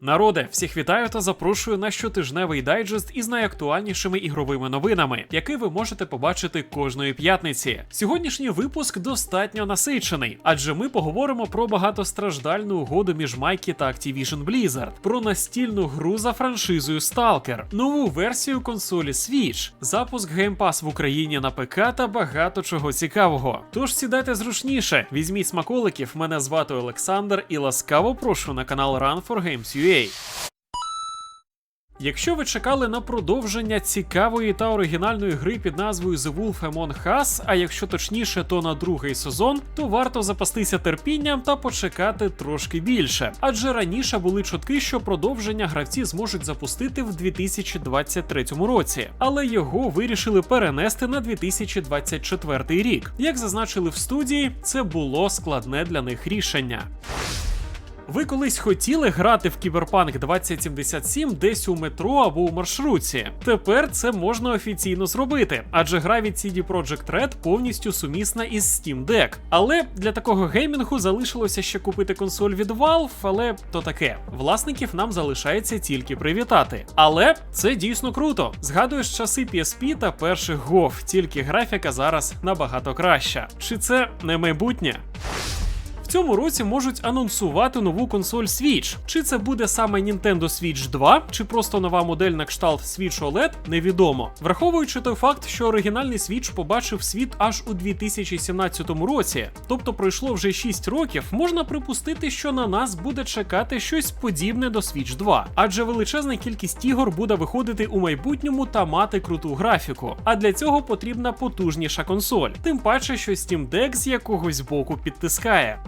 Народе, всіх вітаю та запрошую на щотижневий дайджест із найактуальнішими ігровими новинами, який ви можете побачити кожної п'ятниці. Сьогоднішній випуск достатньо насичений, адже ми поговоримо про багатостраждальну угоду між Майкі та Activision Blizzard, про настільну гру за франшизою Stalker, нову версію консолі Switch, запуск Game Pass в Україні на ПК та багато чого цікавого. Тож сідайте зручніше, візьміть смаколиків. Мене звати Олександр і ласкаво прошу на канал Run for Games UA. Якщо ви чекали на продовження цікавої та оригінальної гри під назвою The Wolf Among Us, а якщо точніше, то на другий сезон, то варто запастися терпінням та почекати трошки більше. Адже раніше були чутки, що продовження гравці зможуть запустити в 2023 році, але його вирішили перенести на 2024 рік. Як зазначили в студії, це було складне для них рішення. Ви колись хотіли грати в Кіберпанк 2077 десь у метро або у маршрутці. Тепер це можна офіційно зробити, адже гра від CD Projekt Red повністю сумісна із Steam Deck. Але для такого геймінгу залишилося ще купити консоль від Valve, але то таке. Власників нам залишається тільки привітати. Але це дійсно круто. Згадуєш часи PSP та перших GOV, тільки графіка зараз набагато краща. Чи це не майбутнє? В цьому році можуть анонсувати нову консоль Switch. Чи це буде саме Nintendo Switch 2, чи просто нова модель на кшталт Switch OLED, невідомо. Враховуючи той факт, що оригінальний Switch побачив світ аж у 2017 році, тобто пройшло вже 6 років, можна припустити, що на нас буде чекати щось подібне до Switch 2, адже величезна кількість ігор буде виходити у майбутньому та мати круту графіку. А для цього потрібна потужніша консоль, тим паче, що Steam Deck з якогось боку підтискає.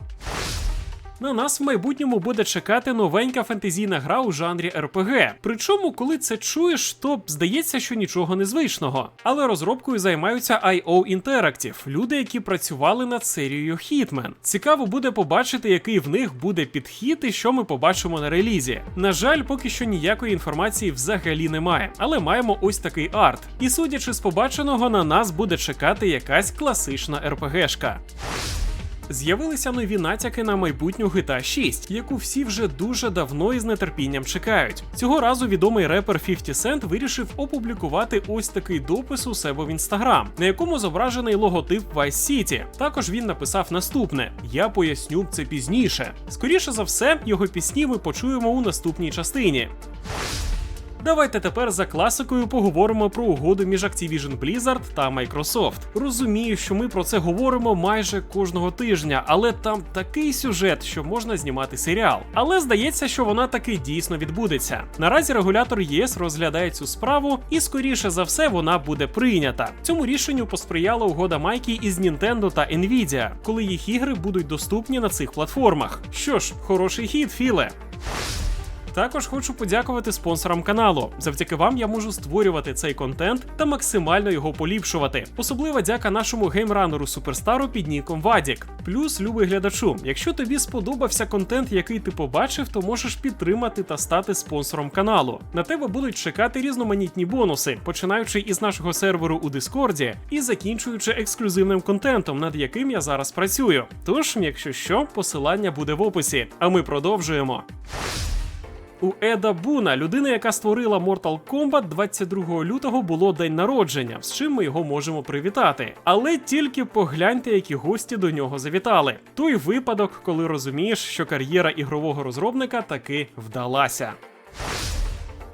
На нас в майбутньому буде чекати новенька фентезійна гра у жанрі RPG. Причому, коли це чуєш, то здається, що нічого незвичного. Але розробкою займаються IO Interactive, люди, які працювали над серією Hitman. Цікаво буде побачити, який в них буде підхід і що ми побачимо на релізі. На жаль, поки що ніякої інформації взагалі немає, але маємо ось такий арт. І судячи з побаченого, на нас буде чекати якась класична РПГшка. З'явилися нові натяки на майбутню GTA 6, яку всі вже дуже давно і з нетерпінням чекають. Цього разу відомий репер 50 Cent вирішив опублікувати ось такий допис у себе в інстаграм, на якому зображений логотип Vice City. Також він написав наступне: Я поясню це пізніше. Скоріше за все, його пісні ми почуємо у наступній частині. Давайте тепер за класикою поговоримо про угоду між Activision Blizzard та Microsoft. Розумію, що ми про це говоримо майже кожного тижня, але там такий сюжет, що можна знімати серіал. Але здається, що вона таки дійсно відбудеться. Наразі регулятор ЄС розглядає цю справу, і скоріше за все вона буде прийнята. Цьому рішенню посприяла угода Майкі із Nintendo та Nvidia, коли їх ігри будуть доступні на цих платформах. Що ж, хороший хід, Філе. Також хочу подякувати спонсорам каналу. Завдяки вам я можу створювати цей контент та максимально його поліпшувати. Особлива дяка нашому геймранеру суперстару під ніком Вадік. Плюс, любий глядачу, якщо тобі сподобався контент, який ти побачив, то можеш підтримати та стати спонсором каналу. На тебе будуть чекати різноманітні бонуси, починаючи із нашого серверу у Дискорді і закінчуючи ексклюзивним контентом, над яким я зараз працюю. Тож, якщо що, посилання буде в описі. А ми продовжуємо. У Еда Буна, людини, яка створила Mortal Kombat, 22 лютого було день народження, з чим ми його можемо привітати. Але тільки погляньте, які гості до нього завітали. Той випадок, коли розумієш, що кар'єра ігрового розробника таки вдалася.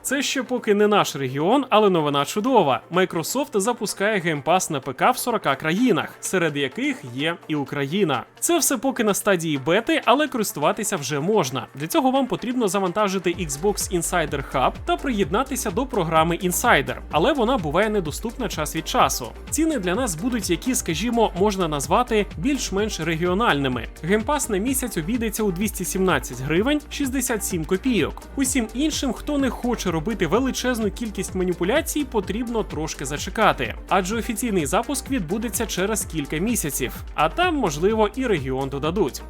Це ще поки не наш регіон, але новина чудова. Microsoft запускає Pass на ПК в 40 країнах, серед яких є і Україна. Це все поки на стадії бети, але користуватися вже можна. Для цього вам потрібно завантажити Xbox Insider Hub та приєднатися до програми Insider, але вона буває недоступна час від часу. Ціни для нас будуть, які, скажімо, можна назвати більш-менш регіональними. Pass на місяць обійдеться у 217 гривень 67 копійок. Усім іншим, хто не хоче робити величезну кількість маніпуляцій, потрібно трошки зачекати, адже офіційний запуск відбудеться через кілька місяців, а там, можливо, і регіон додадуть.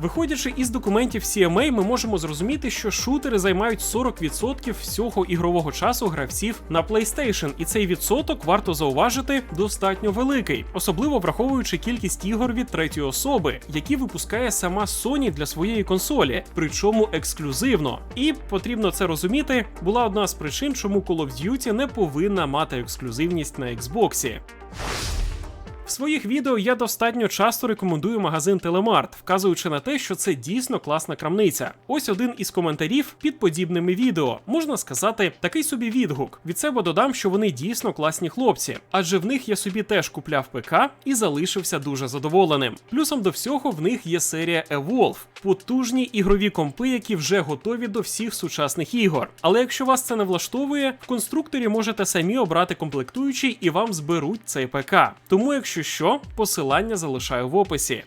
Виходячи із документів CMA, ми можемо зрозуміти, що шутери займають 40% всього ігрового часу гравців на PlayStation, і цей відсоток варто зауважити достатньо великий, особливо враховуючи кількість ігор від третьої особи, які випускає сама Sony для своєї консолі, причому ексклюзивно. І потрібно це розуміти, була одна з причин, чому Call of Duty не повинна мати ексклюзивність на Xbox. В своїх відео я достатньо часто рекомендую магазин Телемарт, вказуючи на те, що це дійсно класна крамниця. Ось один із коментарів під подібними відео. Можна сказати, такий собі відгук. Від себе додам, що вони дійсно класні хлопці, адже в них я собі теж купляв ПК і залишився дуже задоволеним. Плюсом до всього в них є серія Evolve, потужні ігрові компи, які вже готові до всіх сучасних ігор. Але якщо вас це не влаштовує, в конструкторі можете самі обрати комплектуючий і вам зберуть цей ПК. Тому, якщо що, посилання залишаю в описі.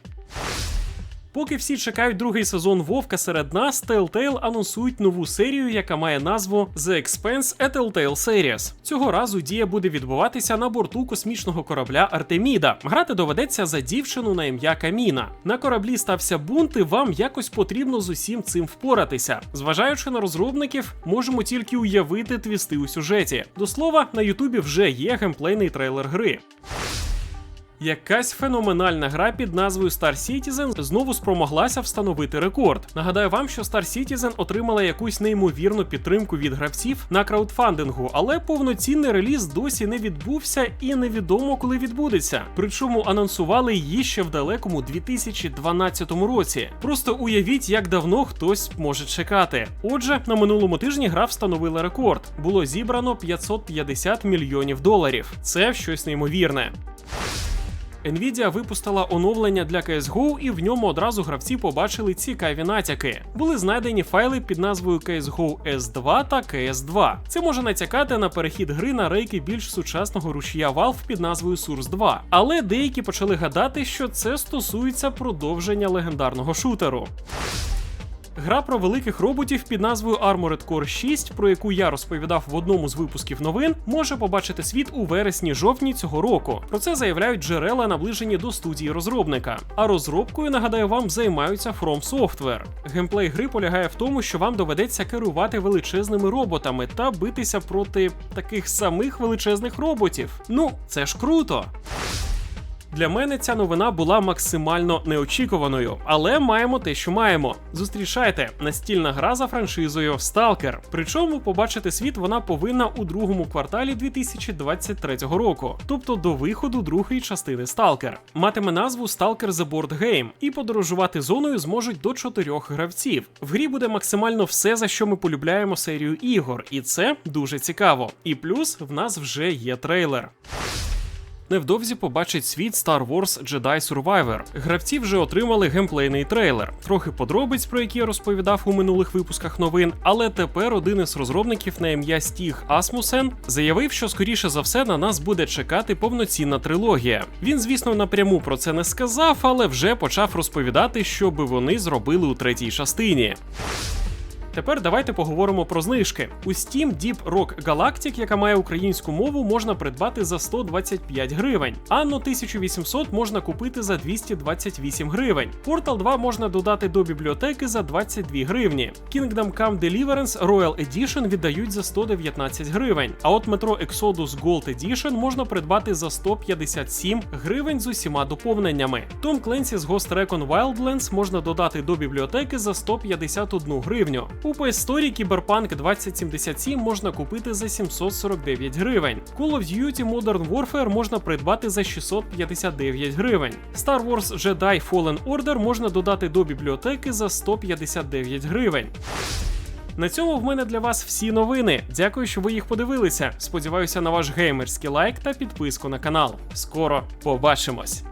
Поки всі чекають другий сезон Вовка серед нас, Telltale анонсують нову серію, яка має назву The Expanse A Telltale Series. Цього разу дія буде відбуватися на борту космічного корабля Артеміда. Грати доведеться за дівчину на ім'я Каміна. На кораблі стався бунт, і вам якось потрібно з усім цим впоратися. Зважаючи на розробників, можемо тільки уявити твісти у сюжеті. До слова, на Ютубі вже є геймплейний трейлер гри. Якась феноменальна гра під назвою Star Citizen знову спромоглася встановити рекорд. Нагадаю вам, що Star Citizen отримала якусь неймовірну підтримку від гравців на краудфандингу, але повноцінний реліз досі не відбувся і невідомо коли відбудеться. Причому анонсували її ще в далекому 2012 році. Просто уявіть, як давно хтось може чекати. Отже, на минулому тижні гра встановила рекорд. Було зібрано 550 мільйонів доларів. Це щось неймовірне. Nvidia випустила оновлення для CSGO, і в ньому одразу гравці побачили цікаві натяки. Були знайдені файли під назвою CSGO S2 та CS2. Це може натякати на перехід гри на рейки більш сучасного рушія Valve під назвою Source 2. Але деякі почали гадати, що це стосується продовження легендарного шутеру. Гра про великих роботів під назвою Armored Core 6, про яку я розповідав в одному з випусків новин, може побачити світ у вересні-жовтні цього року. Про це заявляють джерела, наближені до студії розробника. А розробкою, нагадаю вам, займаються From Software. Геймплей гри полягає в тому, що вам доведеться керувати величезними роботами та битися проти таких самих величезних роботів. Ну, це ж круто. Для мене ця новина була максимально неочікуваною, але маємо те, що маємо. Зустрічайте настільна гра за франшизою Stalker. Причому побачити світ вона повинна у другому кварталі 2023 року, тобто до виходу другої частини Stalker. Матиме назву Stalker The Board Game, і подорожувати зоною зможуть до чотирьох гравців. В грі буде максимально все, за що ми полюбляємо серію ігор, і це дуже цікаво. І плюс в нас вже є трейлер невдовзі побачить світ Star Wars Jedi Survivor. Гравці вже отримали геймплейний трейлер, трохи подробиць, про які я розповідав у минулих випусках новин. Але тепер один із розробників на ім'я Стіг Асмусен заявив, що скоріше за все на нас буде чекати повноцінна трилогія. Він, звісно, напряму про це не сказав, але вже почав розповідати, що би вони зробили у третій частині. Тепер давайте поговоримо про знижки. У Steam Deep Rock Galactic, яка має українську мову, можна придбати за 125 гривень. Anno 1800 можна купити за 228 гривень. Portal 2 можна додати до бібліотеки за 22 гривні. Kingdom Come Deliverance Royal Edition віддають за 119 гривень. А от Metro Exodus Gold Edition можна придбати за 157 гривень з усіма доповненнями. Tom Clancy's Ghost Recon Wildlands можна додати до бібліотеки за 151 гривню. У PS Store Cyberpunk 2077 можна купити за 749 гривень. Call of Duty Modern Warfare можна придбати за 659 гривень. Star Wars Jedi Fallen Order можна додати до бібліотеки за 159 гривень. На цьому в мене для вас всі новини. Дякую, що ви їх подивилися. Сподіваюся на ваш геймерський лайк та підписку на канал. Скоро побачимось!